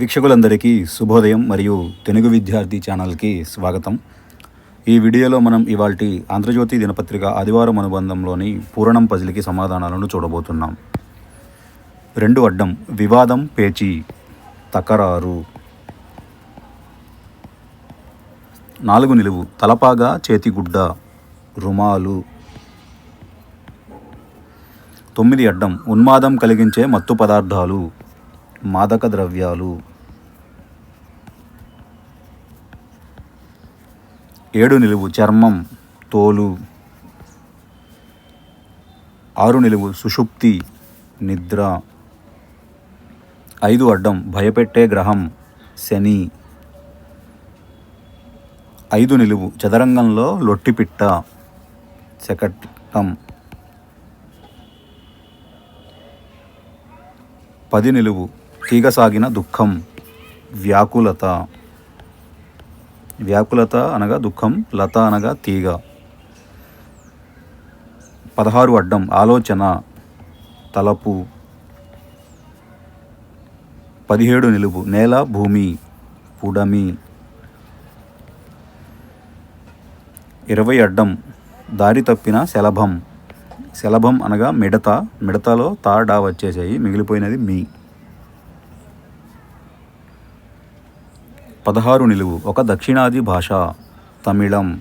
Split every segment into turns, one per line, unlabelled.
వీక్షకులందరికీ శుభోదయం మరియు తెలుగు విద్యార్థి ఛానల్కి స్వాగతం. ఈ వీడియోలో మనం ఇవాల్టి ఆంధ్రజ్యోతి దినపత్రిక ఆదివారం అనుబంధంలోని పూరణం పజిల్కి సమాధానాలను చూడబోతున్నాం. రెండు అడ్డం వివాదం పేచీ తకరారు. నాలుగు నిలువు తలపాగా చేతిగుడ్డ రుమాలు. తొమ్మిది అడ్డం ఉన్మాదం కలిగించే మత్తు పదార్థాలు. మాదక ద్రవ్యాలు ఏడు నిలువు చర్మం తోలు. ఆరు నిలువు సుషుప్తి నిద్ర. ఐదు అడ్డం భయపెట్టే గ్రహం శని. ఐదు నిలువు చదరంగంలో లొట్టిపిట్ట శకటం పది నిలువు తీగసాగిన దుఃఖం వ్యాకులత. వ్యాకులత అనగా దుఃఖం లత అనగా తీగ. పదహారు అడ్డం ఆలోచన తలపు. పదిహేడు నిలువు నేల భూమి పుడమి. ఇరవై అడ్డం దారి తప్పిన శలభం. శలభం అనగా మిడత మిడతలో తాడా వచ్చేసాయి మిగిలిపోయినది మీ. పదహారు నిలువు ఒక దక్షిణాది భాష తమిళం.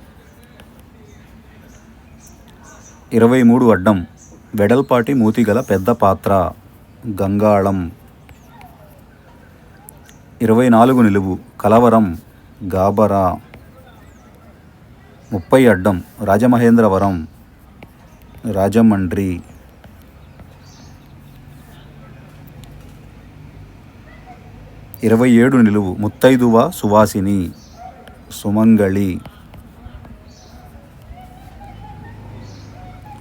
ఇరవై మూడు అడ్డం వెడల్పాటి మూతిగల పెద్ద పాత్ర గంగాళం. ఇరవై నాలుగు నిలువు కలవరం గాబరా. ముప్పై అడ్డం రాజమహేంద్రవరం రాజమండ్రి. ఇరవై ఏడు నిలువు ముత్తైదువ సువాసిని సుమంగళి.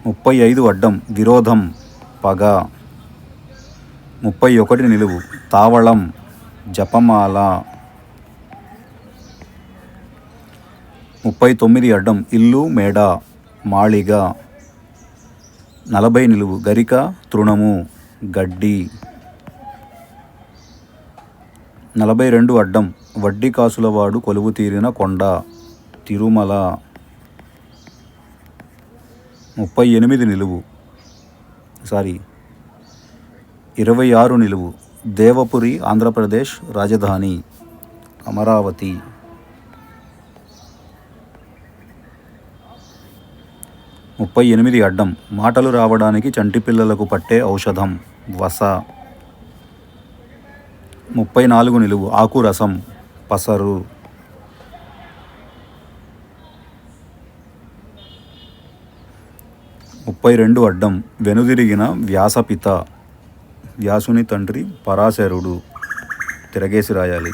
ముప్పై ఐదు అడ్డం విరోధం పగ. ముప్పై ఒకటి నిలువు తావళం జపమాల. ముప్పై తొమ్మిది అడ్డం ఇల్లు మేడ మాళిగ. నలభై నిలువు గరిక తృణము గడ్డి. నలభై రెండు అడ్డం వడ్డీ కాసులవాడు కొలువు తీరిన కొండ తిరుమల. ముప్పై ఎనిమిది నిలువు. సారీ ఇరవై ఆరు నిలువు. దేవపురి ఆంధ్రప్రదేశ్ రాజధాని. అమరావతి. ముప్పై ఎనిమిది అడ్డం మాటలు రావడానికి చంటిపిల్లలకు పట్టే ఔషధం వస. ముప్పై నాలుగు నిలువు ఆకు రసం పసరు. ముప్పై రెండు అడ్డం వెనుదిరిగిన వ్యాసపిత వ్యాసుని తండ్రి పరాశరుడు తిరగేసి రాయాలి.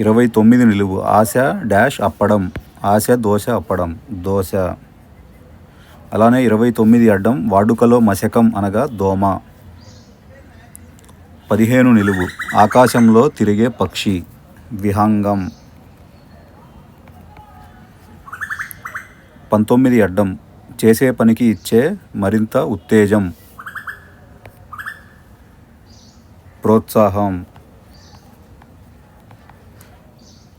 ఇరవై తొమ్మిది నిలువు ఆశ డాష్ అప్పడం ఆశ దోశ అప్పడం దోశ. అలానే ఇరవై తొమ్మిది అడ్డం వాడుకలో మశకం అనగా దోమ. పదిహేను నిలువు. ఆకాశంలో తిరిగే పక్షి. విహంగం. పంతొమ్మిది అడ్డం. చేసే పనికి ఇచ్చే మరింత ఉత్తేజం. ప్రోత్సాహం.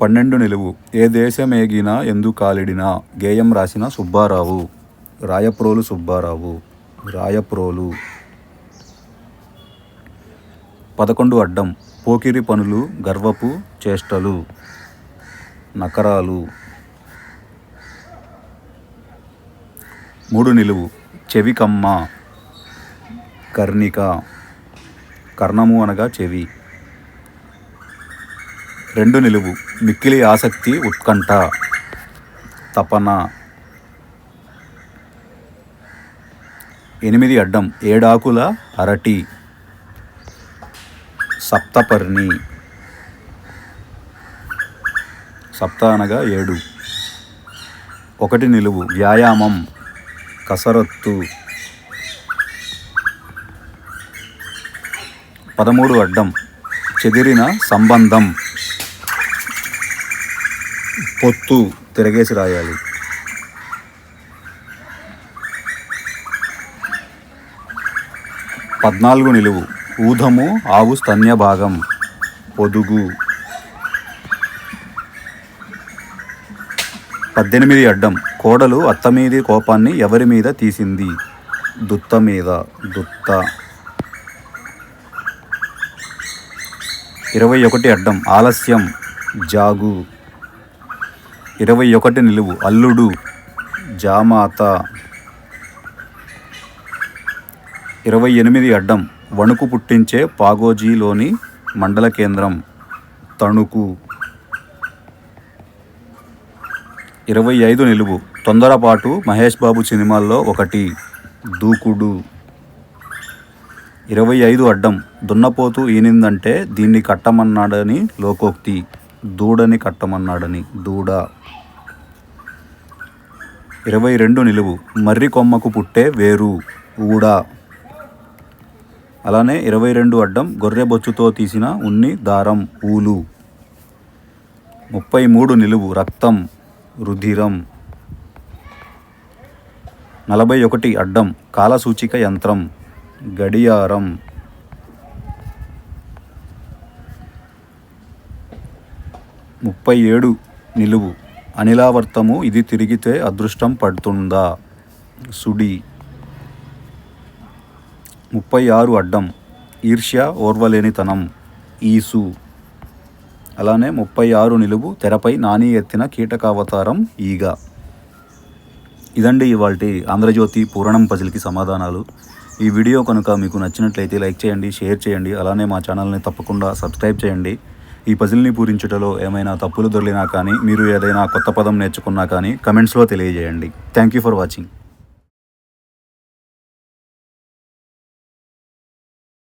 పన్నెండు నిలువు. ఏ దేశమేగినా ఎందు కాలిడినా గేయం రాసిన సుబ్బారావు. రాయప్రోలు సుబ్బారావు. రాయప్రోలు. పదకొండు అడ్డం పోకిరి పనులు గర్వపు చేష్టలు నకరాలు. మూడు నిలువు చెవికమ్మ కర్ణిక కర్ణము అనగా చెవి. రెండు నిలువు మిక్కిలి ఆసక్తి ఉత్కంఠ తపన. ఎనిమిది అడ్డం ఏడాకుల అరటి. సప్తపర్ణి. సప్త అనగా ఏడు. ఒకటి నిలువు. వ్యాయామం. కసరత్తు. పదమూడు అడ్డం. చెదిరిన సంబంధం. పొత్తు తిరగేసి రాయాలి. పద్నాలుగు నిలువు. ఊధము ఆవు స్తన్యభాగం పొదుగు. పద్దెనిమిది అడ్డం. కోడలు అత్తమీది కోపాన్ని ఎవరి మీద తీసింది? దుత్త మీద. దుత్త. ఇరవై ఒకటి అడ్డం. ఆలస్యం. జాగు. ఇరవై ఒకటి నిలువు. అల్లుడు. జామాత. ఇరవై ఎనిమిది అడ్డం. వణుకు పుట్టించే పాగోజీలోని మండల కేంద్రం తణుకు. ఇరవై ఐదు నిలువు. తొందరపాటు మహేష్ బాబు సినిమాల్లో ఒకటి దూకుడు. ఇరవై ఐదు అడ్డం. దున్నపోతు ఈనిందంటే దీన్ని కట్టమన్నాడని లోకోక్తి. దూడని కట్టమన్నాడని దూడ. ఇరవై రెండు నిలువు. మర్రి కొమ్మకు పుట్టే వేరు. ఊడా. అలానే ఇరవై రెండు అడ్డం గొర్రె బొచ్చుతో తీసిన ఉన్ని దారం ఊలు. ముప్పై మూడు నిలువు రక్తం రుధిరం. నలభై ఒకటి అడ్డం కాలసూచిక యంత్రం గడియారం. ముప్పై ఏడు నిలువు అనిలావర్తము ఇది తిరిగితే అదృష్టం పడుతుందా? సుడి. ముప్పై ఆరు అడ్డం ఈర్ష్య ఓర్వలేనితనం ఈసు. అలానే ముప్పై ఆరు నిలువు తెరపై నాని ఎత్తిన కీటకావతారం ఈగ. ఇదండి ఇవాళ ఆంధ్రజ్యోతి పూరణం పజిల్కి సమాధానాలు. ఈ వీడియో కనుక మీకు నచ్చినట్లయితే లైక్ చేయండి షేర్ చేయండి అలానే మా ఛానల్ని తప్పకుండా సబ్స్క్రైబ్ చేయండి. ఈ పజిల్ని పూరించుటలో ఏమైనా తప్పులు దొరికినా కానీ మీరు ఏదైనా కొత్త పదం నేర్చుకున్నా కానీ కమెంట్స్లో తెలియజేయండి. Thank you for watching.